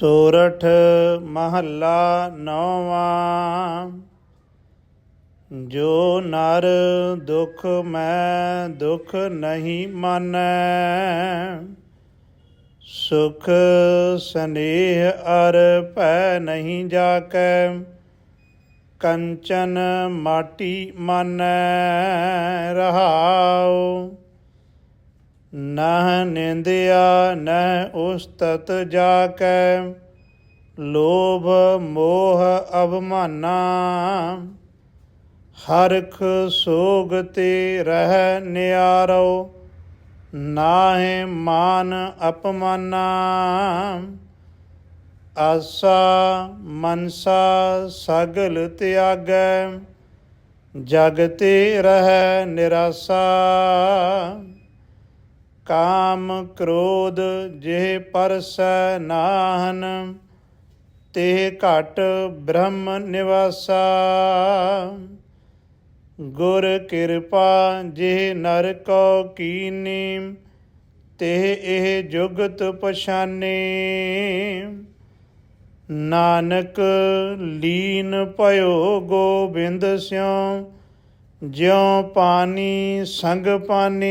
ਸੋਰਠ ਮਹੱਲਾ ਨੌਵਾਂ। ਜੋ ਨਰ ਦੁਖ ਮੈਂ ਦੁਖ ਨਹੀਂ ਮਾਨੈ। ਸੁਖ ਸਨੇਹ ਅਰ ਭੈ ਨਹੀਂ ਜਾਕੈ। ਕੰਚਨ ਮਾਟੀ ਮਾਨੈ ਰਹਾਉ। ਨਹ ਨਿੰਦਿਆ, ਨਹ ਉਸਤਤ ਜਾ ਕੈ ਲੋਭ ਮੋਹ ਅਭਮਾਨਾ ਹਰਖ ਸੋਗ ਤੇ ਰਹਿ ਨਿਆਰੋ, ਨਾਹਿ ਮਾਨ ਅਪਮਾਨਾ। ਆਸਾ ਮਨਸਾ ਸਗਲ ਤਿਆਗੈ ਜਗ ਰਹਿ ਨਿਰਾਸਾ। ਕਾਮ ਕ੍ਰੋਧ ਜਿਹ ਪਰਸੈ ਨਾਹਨ, ਤੇ ਘਟ ਬ੍ਰਹਮ ਨਿਵਾਸਾ। ਗੁਰ ਕਿਰਪਾ ਜਿਹ ਨਰ ਕੋ ਕੀਨੀ, ਤੇ ਇਹ ਜੁਗਤ ਪਛਾਨੇ। ਨਾਨਕ ਲੀਨ ਭਇਓ ਗੋਬਿੰਦ ਸਿਉ ਜਿਉ ਪਾਣੀ ਸੰਗ ਪਾਨੀ।